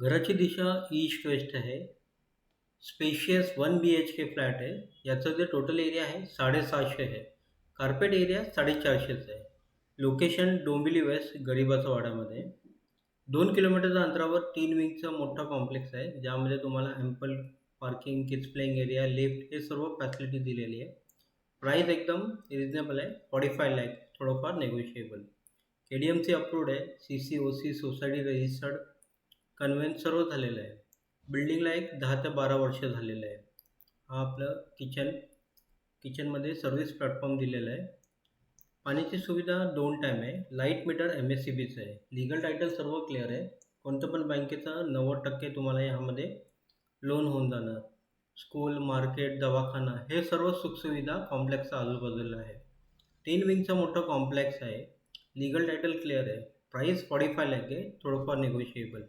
घराची दिशा e east west आहे. Spacious one B H K flat आहे. याचं जे टोटल एरिया आहे साडेसहाशे आहे. कार्पेट एरिया साडेचारशेच आहे. लोकेशन डोंबिवली वेस्ट गरिबाचा वाड्यामध्ये दोन किलोमीटरच्या अंतरावर तीन विंगचा मोठा कॉम्प्लेक्स आहे ज्यामध्ये तुम्हाला ample parking kids playing area lift हे सर्व फॅसिलिटी दिलेली आहे. प्राईस एकदम रिजनेबल आहे. फॉर्टी फाय लॅक थोडंफार negotiable K D M C approved आहे. C C O C society registered conveyance सर्व झालेलं आहे. बिल्डिंगला एक दहा ते बारा वर्ष झालेलं आहे. हा आपलं किचन किचनमध्ये सर्व्हिस प्लॅटफॉर्म दिलेला आहे. पाण्याची सुविधा दोन टाईम आहे. Light meter M S C बीचं आहे. लिगल टायटल सर्व क्लिअर आहे. कोणतं पण बँकेचं नव्वद टक्के तुम्हाला ह्यामध्ये लोन होऊन जाणार. स्कूल मार्केट दवाखाना हे सर्व सुखसुविधा कॉम्प्लेक्सच्या आजूबाजूला आहे. तीन विंगचं मोठं कॉम्प्लेक्स आहे. लिगल टायटल क्लिअर आहे. प्राईस फॉर्टी फाय लॅक आहे. थोडंफार निगोशिएबल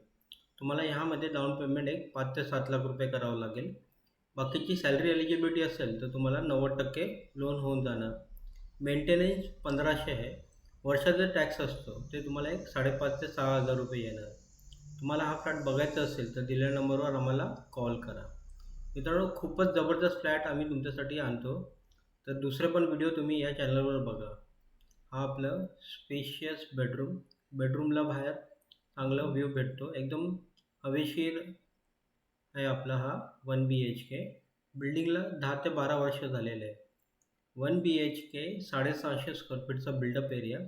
तुम्हाला ह्यामध्ये डाऊन पेमेंट एक पाच ते सात लाख रुपये करावं लागेल. बाकीची सॅलरी एलिजिबिलिटी असेल तर तुम्हाला नव्वद टक्के लोन होऊन जाणार. मेंटेनन्स पंधराशे आहे. वर्षाचा टॅक्स असतो ते तुम्हाला एक साडेपाच ते सहा हजार रुपये येणार. तुम्हाला हा फ्लॅट बघायचा असेल तर दिलेल्या नंबरवर आम्हाला कॉल करा. मित्रांनो खूपच जबरदस्त फ्लॅट आम्ही तुमच्यासाठी आणतो. तर दुसरे पण व्हिडिओ तुम्ही या चॅनलवर बघा. हा आपलं स्पेशियस बेडरूम बेडरूमला बाहेर चांगला व्ह्यू भेटतो. एकदम हवेशीर आहे आपला हा वन बी एच के बिल्डिंगला दहा ते बारा वर्ष झालेले आहे. वन बी एच के साडेसहाशे स्क्वेअर फीटचा बिल्डअप एरिया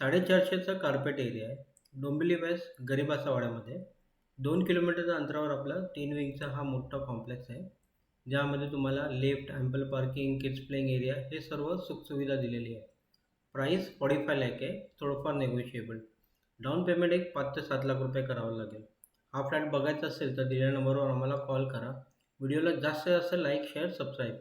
साडेचारशेचा कार्पेट एरिया आहे. डोंबिवली वेस्ट गरिबाचा वाड्यामध्ये दोन किलोमीटरच्या अंतरावर आपला तीन विंगचा हा मोठा कॉम्प्लेक्स आहे. ज्यामध्ये तुम्हाला left ample parking kids playing area हे सर्व सुखसुविधा दिलेली आहे. प्राईस फॉर्टी फाय लॅक आहे. थोडंफार नेगोशिएबल डाऊन पेमेंट एक पाच ते सात लाख रुपये करावं लागेल. हा फ्लॅट बघायचा असेल तर दिलेल्या नंबरवर आम्हाला कॉल करा. व्हिडिओला जास्तीत जास्त लाईक शेअर सबस्क्राईब